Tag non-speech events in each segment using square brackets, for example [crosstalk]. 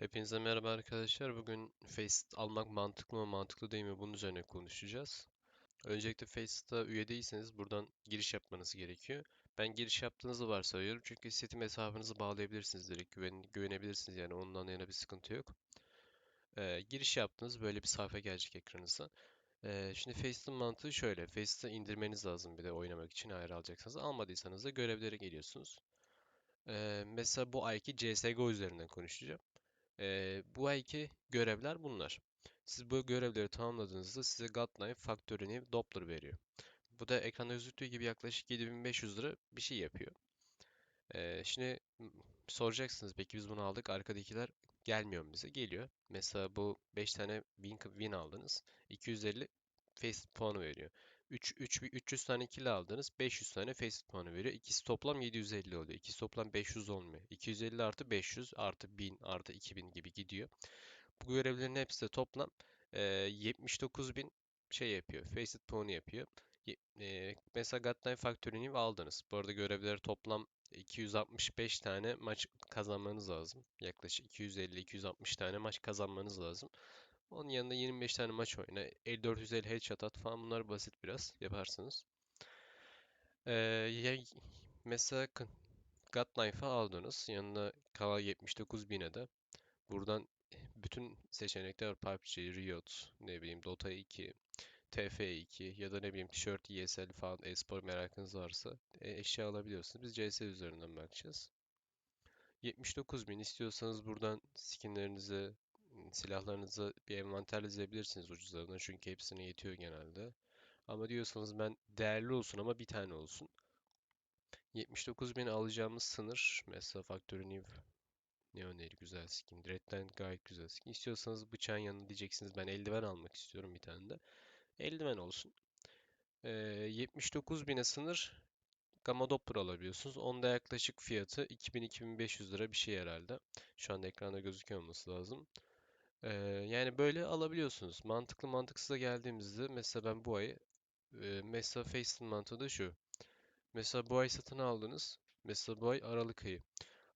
Hepinize merhaba arkadaşlar. Bugün Faceit almak mantıklı mı mantıklı değil mi bunun üzerine konuşacağız. Öncelikle Faceit'a üye değilseniz buradan giriş yapmanız gerekiyor. Ben giriş yaptığınızı varsayıyorum çünkü Steam hesabınızı bağlayabilirsiniz direkt güven, güvenebilirsiniz yani ondan yana bir sıkıntı yok. Ee, giriş yaptınız böyle bir sayfa gelecek ekranınıza. Ee, şimdi Faceit'in mantığı şöyle. Faceit'i indirmeniz lazım bir de oynamak için eğer alacaksanız. Almadıysanız da görevlere geliyorsunuz. Ee, mesela bu ayki CSGO üzerinden konuşacağım. Ee, bu ayki görevler bunlar. Siz bu görevleri tamamladığınızda size Godknife Factory New Doppler veriyor. Bu da ekranda gözüktüğü gibi yaklaşık 7500 lira bir şey yapıyor. Ee, şimdi soracaksınız peki biz bunu aldık arkadakiler gelmiyor mu bize? Geliyor. Mesela bu 5 tane win, win aldınız. 250 Faceit puanı veriyor. 3, 3, 300 tane kill aldınız. 500 tane Faceit puanı veriyor. İkisi toplam 750 oluyor. İkisi toplam 500 olmuyor. 250 artı 500 artı 1000 artı 2000 gibi gidiyor. Bu görevlerin hepsi de toplam e, 79.000 şey yapıyor. Faceit puanı yapıyor. E, mesela Godknife Factory New aldınız. Bu arada görevleri toplam 265 tane maç kazanmanız lazım. Yaklaşık 250-260 tane maç kazanmanız lazım. Onun yanında 25 tane maç oyna. 5450 headshot at falan bunlar basit biraz yaparsınız. Ee, mesela k- Godknife'ı aldınız. Yanına kalan 79.000'e de buradan bütün seçenekler var. PUBG, Riot, ne bileyim Dota 2, TF2 ya da ne bileyim tişört, ESL falan e-spor merakınız varsa e, eşya alabiliyorsunuz. Biz CS üzerinden bakacağız. 79.000 istiyorsanız buradan skinlerinize, silahlarınıza bir envanter dizebilirsiniz ucuzlarına çünkü hepsine yetiyor genelde. Ama diyorsanız ben değerli olsun ama bir tane olsun. 79.000 alacağımız sınır mesela Factory New ne öneri güzel skin. Redland gayet güzel skin. İstiyorsanız bıçağın yanına diyeceksiniz ben eldiven almak istiyorum bir tane de. Eldiven olsun. Ee, 79.000'e sınır Gamma Doppler alabiliyorsunuz. Onda yaklaşık fiyatı 2000-2500 lira bir şey herhalde. Şu anda ekranda gözüküyor olması lazım. Ee, yani böyle alabiliyorsunuz. Mantıklı mantıksıza geldiğimizde mesela ben bu ay mesela Faceit'in mantığı da şu. Mesela bu ay satın aldınız. Mesela bu ay Aralık ayı.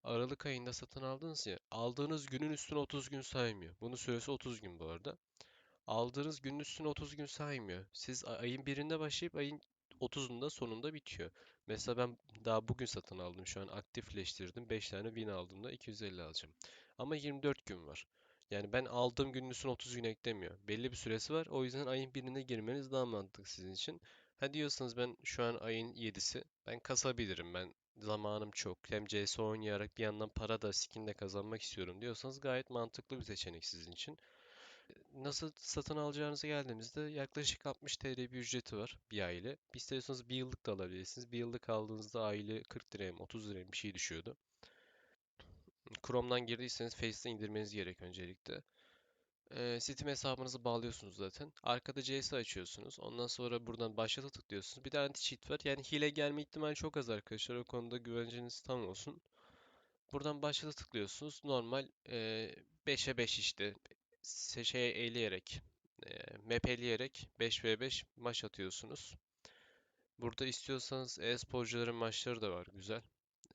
Aralık ayında satın aldınız ya. Aldığınız günün üstüne 30 gün saymıyor. Bunun süresi 30 gün bu arada. Aldığınız günün üstüne 30 gün saymıyor. Siz ayın birinde başlayıp ayın 30'unda sonunda bitiyor. Mesela ben daha bugün satın aldım. Şu an aktifleştirdim. 5 tane win aldığımda 250 alacağım. Ama 24 gün var. Yani ben aldığım günün üstüne 30 gün eklemiyor. Belli bir süresi var. O yüzden ayın birine girmeniz daha mantıklı sizin için. Ha diyorsanız ben şu an ayın 7'si. Ben kasabilirim. Ben zamanım çok. Hem CS oynayarak bir yandan para da skin de kazanmak istiyorum diyorsanız gayet mantıklı bir seçenek sizin için. Nasıl satın alacağınıza geldiğimizde yaklaşık 60 TL bir ücreti var bir aile. İstiyorsanız bir yıllık da alabilirsiniz. Bir yıllık aldığınızda aile 40 liraya mı 30 liraya mı bir şey düşüyordu. Chrome'dan girdiyseniz Face'te indirmeniz gerek öncelikle. Ee, Steam hesabınızı bağlıyorsunuz zaten. Arkada CS açıyorsunuz. Ondan sonra buradan başlata tıklıyorsunuz. Bir de anti-cheat var. Yani hile gelme ihtimali çok az arkadaşlar. O konuda güvenceniz tam olsun. Buradan başlata tıklıyorsunuz. Normal e, 5'e 5 işte. Şeye eğleyerek, e, map eleyerek 5v5 maç atıyorsunuz. Burada istiyorsanız e-sporcuların maçları da var. Güzel.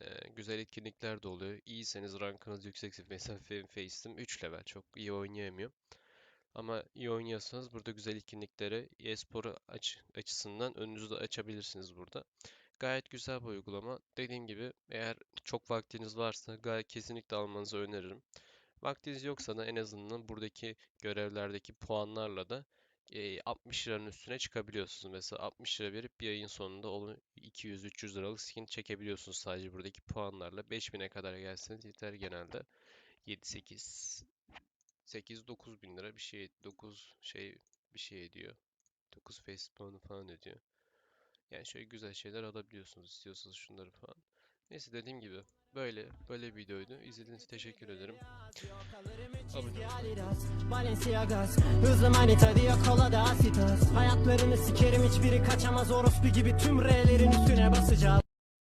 E, güzel etkinlikler de oluyor. İyiyseniz rankınız yüksekse [laughs] mesela benim Face'im 3 level. Çok iyi oynayamıyor. Ama iyi oynuyorsanız burada güzel etkinliklere e-spor aç açısından önünüzü de açabilirsiniz burada. Gayet güzel bir uygulama. Dediğim gibi eğer çok vaktiniz varsa gayet kesinlikle almanızı öneririm. Vaktiniz yoksa da en azından buradaki görevlerdeki puanlarla da e, 60 liranın üstüne çıkabiliyorsunuz. Mesela 60 lira verip bir ayın sonunda onu 200-300 liralık skin çekebiliyorsunuz sadece buradaki puanlarla. 5000'e kadar gelseniz yeter genelde. 7-8 8-9 bin lira bir şey 9 şey bir şey ediyor. 9 face puanı falan ediyor. Yani şöyle güzel şeyler alabiliyorsunuz istiyorsanız şunları falan. Neyse dediğim gibi böyle böyle bir videoydu. İzlediğiniz için teşekkür ederim. Hayatlarını sikerim hiçbiri kaçamaz orospu gibi tüm R'lerin üstüne basacağız